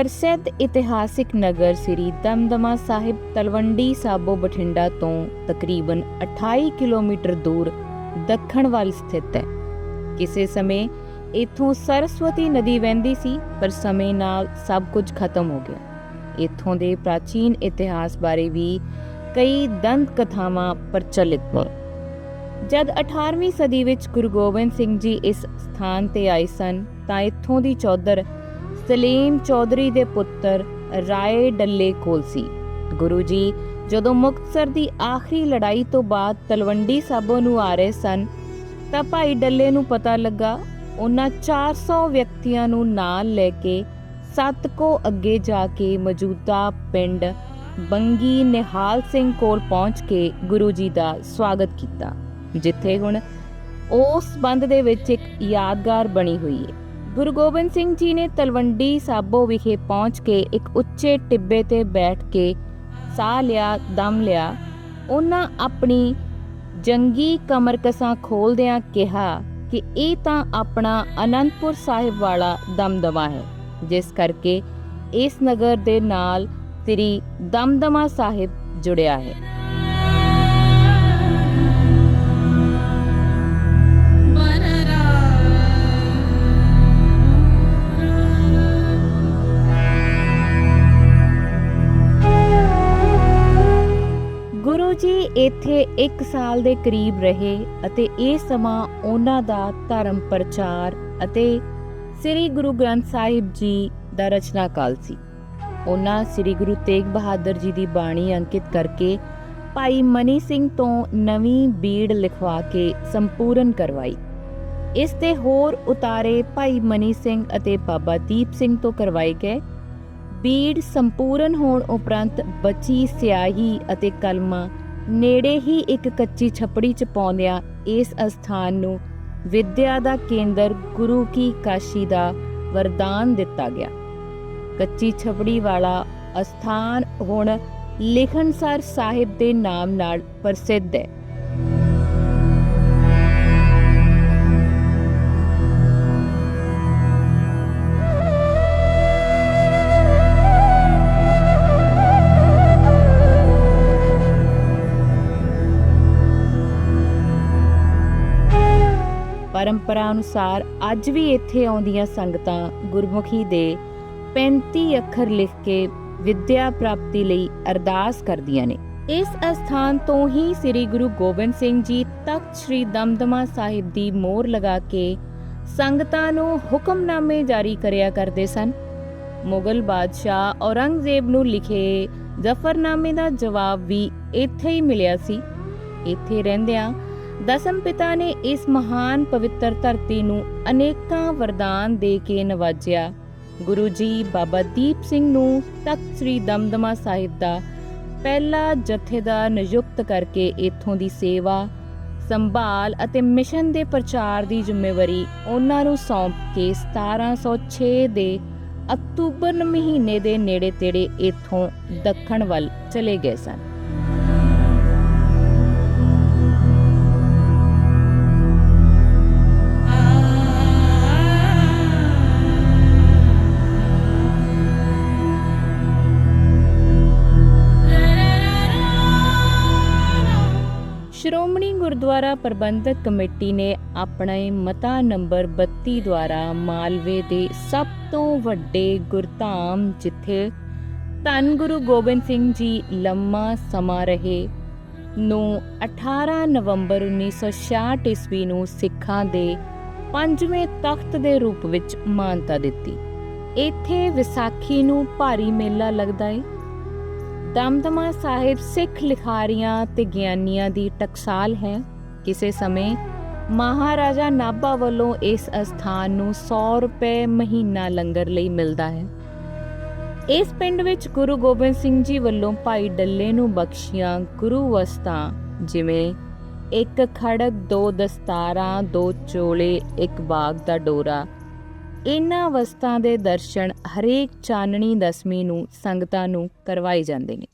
ਪ੍ਰਸਿੱਧ ਇਤਿਹਾਸਿਕ ਨਗਰ ਸ੍ਰੀ ਦਮਦਮਾ ਸਾਹਿਬ ਤਲਵੰਡੀ ਸਾਬੋ ਬਠਿੰਡਾ ਤੋਂ ਤਕਰੀਬਨ 28 ਕਿਲੋਮੀਟਰ ਦੂਰ ਦੱਖਣ ਵੱਲ ਸਥਿਤ ਹੈ। ਕਿਸੇ ਸਮੇਂ ਇੱਥੋਂ ਸਰਸਵਤੀ ਨਦੀ ਵਹਿੰਦੀ ਸੀ, ਪਰ ਸਮੇਂ ਨਾਲ ਸਭ ਕੁਝ ਖਤਮ ਹੋ ਗਿਆ। ਇੱਥੋਂ ਦੇ ਪ੍ਰਾਚੀਨ ਇਤਿਹਾਸ ਬਾਰੇ ਵੀ ਕਈ ਦੰਤ ਕਥਾਵਾਂ ਪ੍ਰਚਲਿਤ ਨੇ। ਜਦ 18ਵੀਂ ਸਦੀ ਵਿੱਚ ਗੁਰੂ ਗੋਬਿੰਦ ਸਿੰਘ ਜੀ ਇਸ ਸਥਾਨ ਤੇ ਆਏ ਸਨ, ਤਾਂ ਇੱਥੋਂ ਦੀ ਚੌਧਰ ਸਲੀਮ ਚੌਧਰੀ ਦੇ ਪੁੱਤਰ ਰਾਏ ਡੱਲੇ ਕੋਲ ਸੀ। ਗੁਰੂ ਜੀ, ਜਦੋਂ ਮੁਕਤਸਰ ਦੀ ਆਖਰੀ ਲੜਾਈ ਤੋਂ ਬਾਅਦ ਤਲਵੰਡੀ ਸਾਬੋ ਨੂੰ ਆ ਰਹੇ ਸਨ, ਤਾਂ ਭਾਈ ਡੱਲੇ ਨੂੰ ਪਤਾ ਲੱਗਾ, ਉਹਨਾਂ 400 ਵਿਅਕਤੀਆਂ ਨੂੰ ਨਾਲ ਲੈ ਕੇ ਸੱਤ ਕੋ ਅੱਗੇ ਜਾ ਕੇ ਮੌਜੂਦਾ ਪਿੰਡ ਬੰਗੀ ਨਿਹਾਲ ਸਿੰਘ ਕੋਲ ਪਹੁੰਚ ਕੇ ਗੁਰੂ ਜੀ ਦਾ ਸਵਾਗਤ ਕੀਤਾ, ਜਿੱਥੇ ਹੁਣ ਉਸ ਬੰਦ ਦੇ ਵਿੱਚ ਇੱਕ ਯਾਦਗਾਰ ਬਣੀ ਹੋਈ ਹੈ। ਗੁਰੂ ਗੋਬਿੰਦ ਸਿੰਘ ਜੀ ਨੇ ਤਲਵੰਡੀ ਸਾਬੋ ਵਿਖੇ ਪਹੁੰਚ ਕੇ ਇੱਕ ਉੱਚੇ ਟਿੱਬੇ ਤੇ ਬੈਠ ਕੇ ਸਾਹ ਲਿਆ, ਦਮ ਲਿਆ। ਉਹਨਾਂ ਆਪਣੀ ਜੰਗੀ ਕਮਰਕਸਾਂ ਖੋਲਦਿਆਂ ਕਿਹਾ ਕਿ ਇਹ ਤਾਂ ਆਪਣਾ ਅਨੰਦਪੁਰ ਸਾਹਿਬ ਵਾਲਾ ਦਮਦਮਾ ਹੈ, ਜਿਸ ਕਰਕੇ ਇਸ ਨਗਰ ਦੇ ਨਾਲ ਸ੍ਰੀ ਦਮਦਮਾ ਸਾਹਿਬ ਜੁੜਿਆ ਹੈ। ਜੀ, ਇੱਥੇ 1 ਸਾਲ ਦੇ ਕਰੀਬ ਰਹੇ ਅਤੇ ਇਹ ਸਮਾਂ ਉਹਨਾਂ ਦਾ ਧਰਮ ਪ੍ਰਚਾਰ ਅਤੇ ਸ੍ਰੀ ਗੁਰੂ ਗ੍ਰੰਥ ਸਾਹਿਬ ਜੀ ਦਾ ਰਚਨਾ ਕਾਲ ਸੀ। ਉਹਨਾਂ ਸ੍ਰੀ ਗੁਰੂ ਤੇਗ ਬਹਾਦਰ ਜੀ ਦੀ ਬਾਣੀ ਅੰਕਿਤ ਕਰਕੇ ਭਾਈ ਮਨੀ ਸਿੰਘ ਤੋਂ ਨਵੀਂ ਬੀੜ ਲਿਖਵਾ ਕੇ ਸੰਪੂਰਨ ਕਰਵਾਈ। ਇਸ ਦੇ ਹੋਰ ਉਤਾਰੇ ਭਾਈ ਮਨੀ ਸਿੰਘ ਅਤੇ ਬਾਬਾ ਦੀਪ ਸਿੰਘ ਤੋਂ ਕਰਵਾਏ ਗਏ। ਬੀੜ ਸੰਪੂਰਨ ਹੋਣ ਉਪਰੰਤ ਬਚੀ ਸਿਆਹੀ ਅਤੇ ਕਲਮਾਂ ਨੇੜੇ ਹੀ ਇੱਕ ਕੱਚੀ ਛਪੜੀ ਚ ਪਾਉਂਦਿਆਂ ਇਸ ਅਸਥਾਨ ਨੂੰ ਵਿਦਿਆ ਦਾ ਕੇਂਦਰ ਗੁਰੂ ਕੀ ਕਾਸ਼ੀ ਦਾ ਵਰਦਾਨ ਦਿੱਤਾ ਗਿਆ। ਕੱਚੀ ਛਪੜੀ ਵਾਲਾ ਅਸਥਾਨ ਹੁਣ ਲਿਖਣਸਰ ਸਾਹਿਬ ਦੇ ਨਾਮ ਨਾਲ ਪ੍ਰਸਿੱਧ ਹੈ। ਪਰੰਪਰਾ ਅਨੁਸਾਰ ਅੱਜ ਵੀ ਇੱਥੇ ਆਉਂਦੀਆਂ ਸੰਗਤਾਂ ਗੁਰਮੁਖੀ ਦੇ 35 ਅੱਖਰ ਲਿਖ ਕੇ ਵਿਦਿਆ ਪ੍ਰਾਪਤੀ ਲਈ ਅਰਦਾਸ ਕਰਦੀਆਂ ਨੇ। ਇਸ ਅਸਥਾਨ ਤੋਂ ਹੀ ਸ੍ਰੀ ਗੁਰੂ ਗੋਬਿੰਦ ਸਿੰਘ ਜੀ ਤਖਤ ਸ੍ਰੀ ਦਮਦਮਾ ਸਾਹਿਬ ਦੀ ਮੋਹਰ ਲਗਾ ਕੇ ਸੰਗਤਾਂ ਨੂੰ ਹੁਕਮਨਾਮੇ ਜਾਰੀ ਕਰਿਆ ਕਰਦੇ ਸਨ। ਮੁਗਲ ਬਾਦਸ਼ਾਹ ਔਰੰਗਜ਼ੇਬ ਨੂੰ ਲਿਖੇ ਜ਼ਫਰਨਾਮੇ ਦਾ ਜਵਾਬ ਵੀ ਇੱਥੇ ਹੀ ਮਿਲਿਆ ਸੀ। ਇੱਥੇ ਰਹਿੰਦਿਆਂ ਦਸਮ ਪਿਤਾ ਨੇ ਇਸ ਮਹਾਨ ਪਵਿੱਤਰ ਧਰਤੀ ਨੂੰ ਅਨੇਕਾਂ ਵਰਦਾਨ ਦੇ ਕੇ ਨਵਾਜਿਆ। ਗੁਰੂ ਜੀ ਬਾਬਾ ਦੀਪ ਸਿੰਘ ਨੂੰ ਤਖਤ ਸ੍ਰੀ ਦਮਦਮਾ ਸਾਹਿਬ ਦਾ ਪਹਿਲਾ ਜਥੇਦਾਰ ਨਿਯੁਕਤ ਕਰਕੇ ਇੱਥੋਂ ਦੀ ਸੇਵਾ, ਸੰਭਾਲ ਅਤੇ ਮਿਸ਼ਨ ਦੇ ਪ੍ਰਚਾਰ ਦੀ ਜ਼ਿੰਮੇਵਾਰੀ ਉਹਨਾਂ ਨੂੰ ਸੌਂਪ ਕੇ 1706 ਦੇ ਅਕਤੂਬਰ ਮਹੀਨੇ ਦੇ ਨੇੜੇ ਤੇੜੇ ਇੱਥੋਂ ਦੱਖਣ ਵੱਲ ਚਲੇ ਗਏ ਸਨ। ਗੁਰਦੁਆਰਾ ਪ੍ਰਬੰਧਕ ਕਮੇਟੀ ਨੇ ਆਪਣੇ ਮਤਾ ਨੰਬਰ 32 ਦੁਆਰਾ ਮਾਲਵੇ ਦੇ ਸਭ ਤੋਂ ਵੱਡੇ ਗੁਰਧਾਮ ਜਿੱਥੇ ਧੰਨ ਗੁਰੂ ਗੋਬਿੰਦ ਸਿੰਘ ਜੀ ਲੰਮਾ ਸਮਾਂ ਰਹੇ, ਨੂੰ 18 ਨਵੰਬਰ 1966 ਈਸਵੀ ਨੂੰ ਸਿੱਖਾਂ ਦੇ ਪੰਜਵੇਂ ਤਖਤ ਦੇ ਰੂਪ ਵਿੱਚ ਮਾਨਤਾ ਦਿੱਤੀ। ਇੱਥੇ ਵਿਸਾਖੀ ਨੂੰ ਭਾਰੀ ਮੇਲਾ ਲੱਗਦਾ ਹੈ ਦਮਦਮਾ ਸਾਹਿਬ ਸਿੱਖ ਲਿਖਾਰੀਆਂ ਤੇ ਗਿਆਨੀਆਂ ਦੀ ਟਕਸਾਲ ਹੈ। ਕਿਸੇ ਸਮੇਂ ਮਹਾਰਾਜਾ ਨਾਭਾ ਵੱਲੋਂ ਇਸ ਅਸਥਾਨ ਨੂੰ 100 ਰੁਪਏ ਮਹੀਨਾ ਲੰਗਰ ਲਈ ਮਿਲਦਾ ਹੈ। ਇਸ ਪਿੰਡ ਵਿੱਚ ਗੁਰੂ ਗੋਬਿੰਦ ਸਿੰਘ ਜੀ ਵੱਲੋਂ ਭਾਈ ਡੱਲੇ ਨੂੰ ਬਖਸ਼ੀਆਂ ਗੁਰੂ ਵਸਤਾਂ, ਜਿਵੇਂ ਇੱਕ ਖੜਕ ਦੋ ਦਸਤਾਰਾਂ, ਦੋ ਚੋਲੇ, ਇੱਕ ਬਾਗ ਦਾ ਡੋਰਾ ਇਹਨਾਂ ਵਸਤਾਂ ਦੇ ਦਰਸ਼ਨ ਹਰੇਕ ਚਾਨਣੀ ਦਸਵੀਂ ਨੂੰ ਸੰਗਤਾਂ ਨੂੰ ਕਰਵਾਏ ਜਾਂਦੇ ਨੇ।